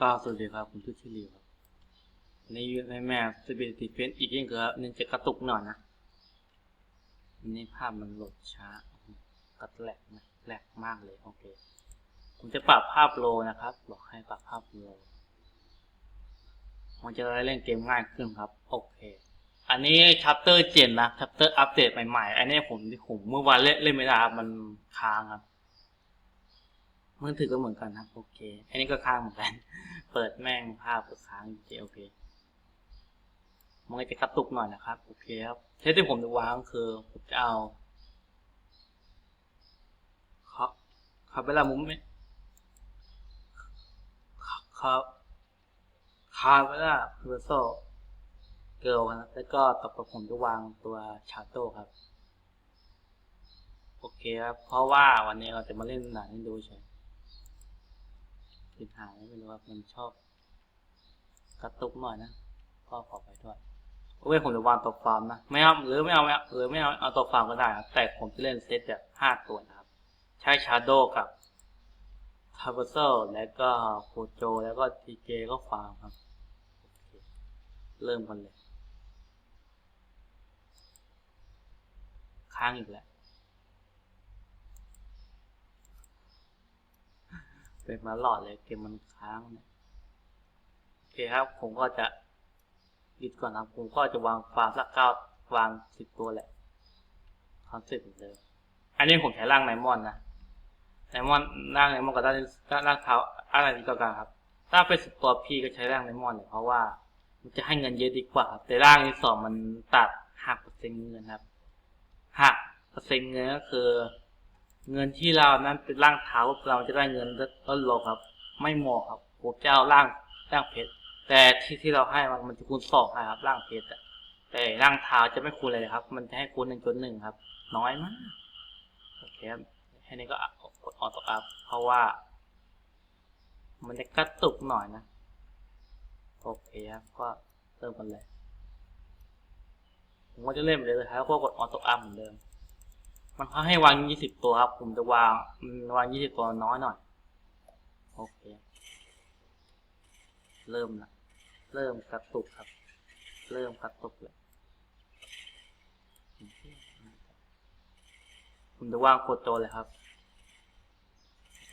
ก็สวัสดีครับผมชื่อชิลีครับในในแมปสปีดติเฟนอีกยิ่งครับนี่จะกระตุกหน่อยนะนี่ภาพมันโหลดช้ากระแหลกนะแหลกมากเลยโอเคผมจะปรับภาพโลนะครับ บอกให้ปรับภาพโลมันจะได้เล่นเกมง่ายขึ้นครับโอเค อันนี้ชัปเตอร์เจนนะชัปเตอร์อัปเดตใหม่ๆ อันนี้ผมที่ผมเมื่อวานเล่นเล่นไม่ได้ครับมันค้างครับ มือถือก็เหมือนกันครับ โอเค อันนี้ก็ค้างเหมือนกัน เปิดแม่งภาพก็ค้างจริงๆโอเคมันก็จะกระตุกหน่อยนะครับ โอเคครับเทสที่ผมจะวางคือผมจะเอาครับครับเวลามุมไม่ครับคาเวลาเพอร์โซเกิลนะแล้วก็ต่อไปผมจะวางตัวชาโต้ครับ โอเคครับ เพราะว่าวันนี้เราจะมาเล่นหนังให้ดูเฉ ยปัญหาไม่รู้ว่ามันชอบ กระตุกหน่อยนะก็ขอไปด้วยโอเคผมจะวางตัวฟาร์มนะไม่เอาหรือไม่เอาไม่เอาหรือไม่เอาเอาตัวฟาร์มก็ได้ครับแต่ผมจะเล่นเซตแบบห้าตัวนะครับ ใช้ชาร์โดกับทาร์เบเซลแล้วก็โคโจแล้วก็ทีเจก็ฟาร์มครับเคเริ่มกันเลย ค้างอีกแล้ว เป็นมาหลอดเลยเกมมันค้างเนี่ยโอเคครับ ผมก็จะยึดก่อนครับผมก็จะวางฟาร์มสักเก้าวางสิบตัวแหละคอนเซ็ปต์เหมือนเดิมอันนี้ผมใช้ร่างไนมอนนะไนมอนร่างไนมอนกับร่างร่างเท้าอะไรดีกว่ากันครับ ถ้าเป็นสิบตัวพี่ก็ใช้ร่างไนมอนเลยเพราะว่ามันจะให้เงินเยอะดีกว่าครับแต่ร่างที่สองมันตัดหักเปอร์เซ็นต์เงินครับหักเปอร์เซ็นต์เงินก็คือ เงินที่เรานั้นเป็นร่างเท้าเราจะได้เงินลดลงครับ ไม่เหมาะครับผมจะเอาร่างร่างเพชรแต่ที่ที่เราให้มันมันจะคูณสองครับร่างเพชรแต่ร่างเท้าจะไม่คูณเลยครับ มันจะให้คูณหนึ่งจุดหนึ่งครับ น้อยมากโอเคครับแค่นี้ก็กดออโต้อัพเพราะว่า มันจะกระตุกหน่อยนะโอเคครับก็เริ่มกันเลยผมก็จะเล่นไปเลยครับก็กดออโต้อัพเหมือนเดิม มันเขาให้วางยี่สิบตัวครับ ผมจะวางวางยี่สิบตัวน้อยหน่อย โอเค เริ่มละเริ่มกระตุกครับ เริ่มกระตุกเลยผมจะวางโคดโจเลยครับ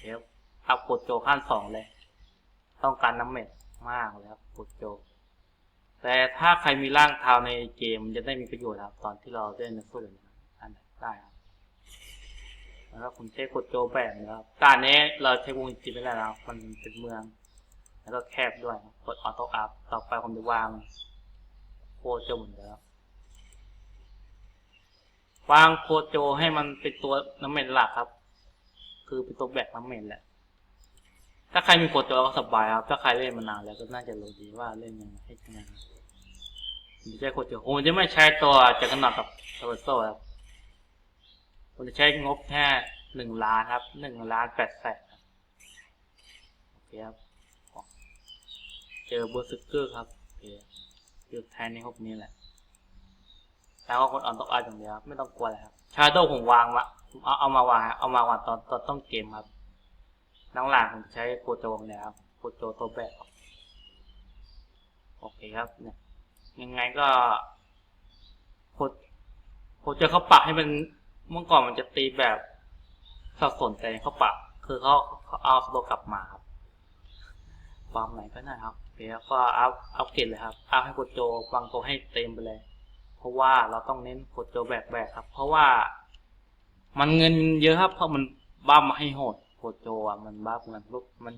เดี๋ยวเอาโคดโจขั้นสองเลย ต้องการน้ำเม็ดมากเลยครับโคดโจ แต่ถ้าใครมีร่างเท้าในเกมมันจะได้มีประโยชน์ครับ ตอนที่เราเล่นในสู้เลยนะครับ นไหนได้ครับแล้วก็ผมใช้กดโจแบบนะครับตอนนี้เราใช้วงจริงไม่ได้แล้วมันเป็นเมือง แล้วก็แคบด้วยกดออโต้อัพต่อไปผมจะวางโคโจเหมือนเดิมวางโคโจให้มันเป็นตัวน้ำเมนหลักครับ คือเป็นตัวแบกน้ำเมนแหละถ้าใครมีโคโจก็สบายครับถ้าใครเล่นมานานแล้วก็น่าจะรู้ดีว่าเล่นยังไงให้ยังไงผมจะใช้โคโจผมจะไม่ใช้ตัวจากกันหนักกับซาเบโซ่ครับ ผมจะใช้งบแค่หนึ่งล้านครับหนึ่งล้านแปดแสนโอเคครับ เจอเบอร์ซึเกอร์ครับโอเคเจอแทนในพวกนี้แหละ แล้วก็คนอ่อนตกออาอย่างเดียวไม่ต้องกลัวเลยครับ ชาโดว์ผมวางวะเอาเอามาวางเอามาวางตอนตอนต้องเกมครับน้องหลานผมใช้โคโจเนี่ยครับโคโจตัวแบบครับโอเคครับเนี่ยยังไงก็โคโคโจเขาปรับให้มัน เมื่อก่อนมันจะตีแบบสับสนแต่เขาปรับคือเขาเขาเอาสโลกลับมาครับความไหนก็ได้ครับเดี๋ยวก็อัพอัพเกรดเลยครับอัพให้กดโจวางตัวให้เต็มไปเลย เพราะว่าเราต้องเน้นกดโจแบบแบบครับ เพราะว่า มันเงินเยอะครับ เพราะมันบ้ามาให้โหดกดโจอะมันบ้ามันลุกมัน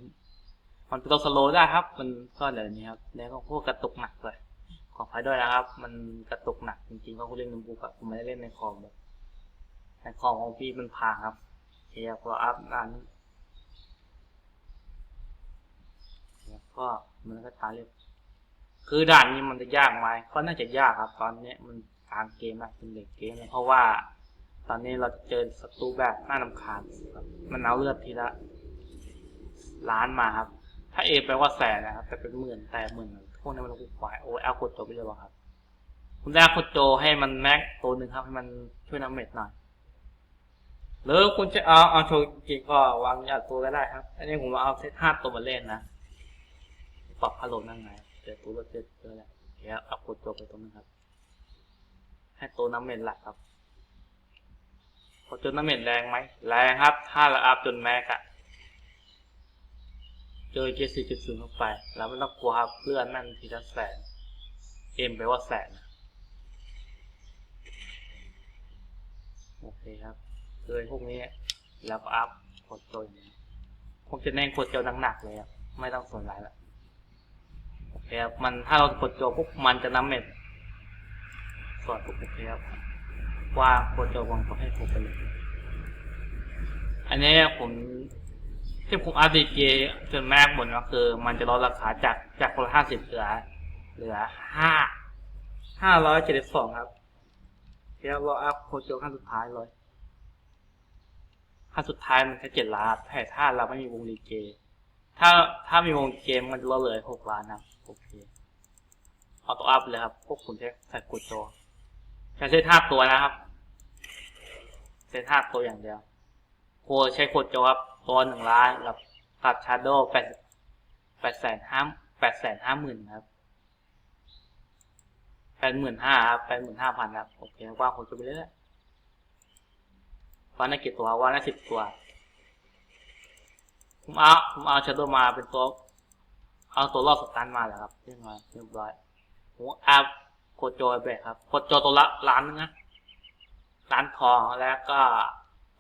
มันเป็นตัวสโลว์ได้ครับ มันก็เลยนี้ครับ แล้วก็พวกกระตุกหนักเลยขออภัยด้วยนะครับ มันกระตุกหนักจริงๆก็เล่นในบูกับผมไม่ได้เล่นในคอมแบบ แต่ของของพี่มันพังครับเทียบก็อัพนั้นแล้วก็มันก็ตายเรียบคือด่านนี้มันจะยากไหมก็น่าจะยากครับ ตอนนี้มันกลางเกมนะเป็นเด็กเกมนะเพราะว่า ตอนนี้เราจะเจอศัตรูแบบน่านำคาญมันเอาเลือดทีละล้านมาครับ ถ้าเอแปลว่าแสนนะครับ แต่เป็นหมื่นแต่หมื่นพวกนี้มันกูควายโอ้ยเอากดโจไปเลยว่ะครับผมได้กดโจให้มันแม็กตัวหนึ่งครับ ให้มันช่วยน้ำเม็ดหน่อย หรือคุณจะเอาเอาโชว์จริงก็วางยาตัวก็ได้ครับ อันนี้ผมเอาเซตห้าตัวมาเล่นนะ ปรับพัดลนั่งไงเจอตัวเจอเจอแล้วเคครับเอาโคโจไปตรงนั้นครับ ให้ตัวน้ำเหม็นหลักครับพอจนน้ำเหม็นแรงไหมแรงครับ ถ้าเราอัพจนแม็กอะเจอเจสี่จุดศูนย์เข้าไป แล้วไม่ต้องกลัวครับเลื่อนนั่นทีละแสน เอ็มไปลว่าแสนนะโอเคครับ เลยพวกนี้แล้วก็อัพกดตัวนี้ผมจะเน้นกดโจหนักๆเลยครับไม่ต้องสนอะไรละโอเคครับมันถ้าเรากดโจปุ๊บมันจะน้ำเม็ดส่วนปุ๊บโอเคครับว่ากดโจวางก็ให้ผมไปเลยอันนี้ผมที่ผมอัพดีเจจนแม็กหมดก็คือ มันจะลดราคาจากจากคนละห้าสิบเหลือ เหลือห้าห้าร้อยเจ็ดสิบสองครับเดี๋ยวเราอัพโคโจขั้นสุดท้ายเลย ขั้นสุดท้ายมันแค่เจ็ดล้านแต่ถ้าเราไม่มีวงดีเจถ้าถ้ามีวงเกมมันจะลดเหลือหกล้านนะโอเคเอาตัวอัพเลยครับ พวกคุณใช้ใส่โคโจใช้เซตห้าตัวนะครับเซตห้าตัวอย่างเดียวโคใช้โคจครับตัวหนึ่งล้านกับกับชาร์โดแปดแปดแสนห้าแปดแสนห้าหมื่นครับแปดหมื่นห้าครับแปดหมื่นห้าพันครับโอเคว่างผมจะไปเรื่อย ๆวันละกี่ตัววันละสิบตัว ผมเอาผมเอาชาโดมาเป็นตัว เอาตัวรอบสตันมาแล้วครับเรียบร้อยเรียบร้อยผมอัพโคโจไปครับโคโจตัวละล้านนึงนะล้านทองแล้วก็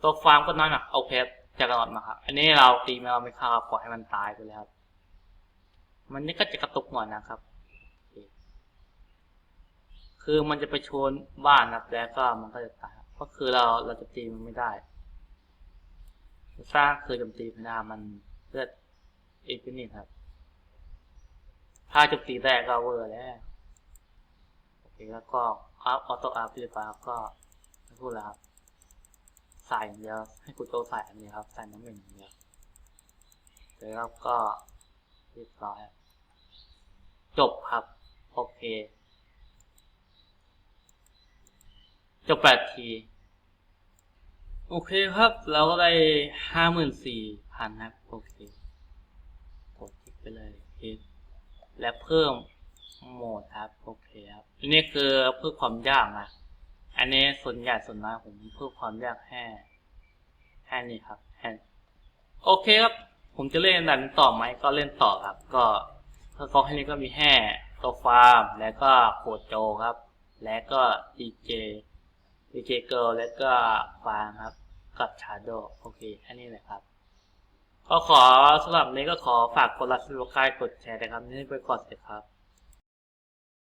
ตัวฟาร์มก็น้อยหนักโอาเคจะกระโดดมาครับ อันนี้เราตีไม่เราไม่ฆ่าปล่อยให้มันตายไปเลยครับ มันนี่ก็จะกระตุกหน่อยนะครับ คือมันจะไปชนบ้านนะแล้วก็มันก็จะตาย ก็คือเราเราจะตีมันไม่ได้สร้างคือจมตีพนามันเลือดอินฟินิตครับ ถ้าจมตีแรกก็เวอร์แล้ว โอเคแล้วก็อัพออโต้อัพเรียบร้อยก็ไม่พูดแล้วครับใส่อย่างเดียว ให้กูโตใส่อันนี้ครับ ใส่น้ำหนึ่งอย่างเดียวแล้วก็เรียบร้อยจบครับ โอเค จบแปดที โอเคครับ เราก็ได้ห้าหมื่นสี่พันครับ โอเค กดคลิกไปเลยคลิกและเพิ่มโหมดครับ โอเคครับอันนี้คือเพิ่มความยากนะ อันนี้ส่วนใหญ่ส่วนน้อยผมเพิ่มความยากแค่แค่นี้ครับแค่โอเคครับ ผมจะเล่นดันต่อไหม ก็เล่นต่อครับ ก็ถ้าฟองแค่นี้ก็มีแห่ตัวฟาร์ม แล้วก็โคดโจครับ และก็ดีเจ ดีเจเกิลและก็ฟางครับ กับชาโดโอเคแค่นี้แหละครับ ก็ขอสำหรับนี้ก็ขอฝากกดไลค์กดแชร์นะครับนี่ไปก่อนเลยครับ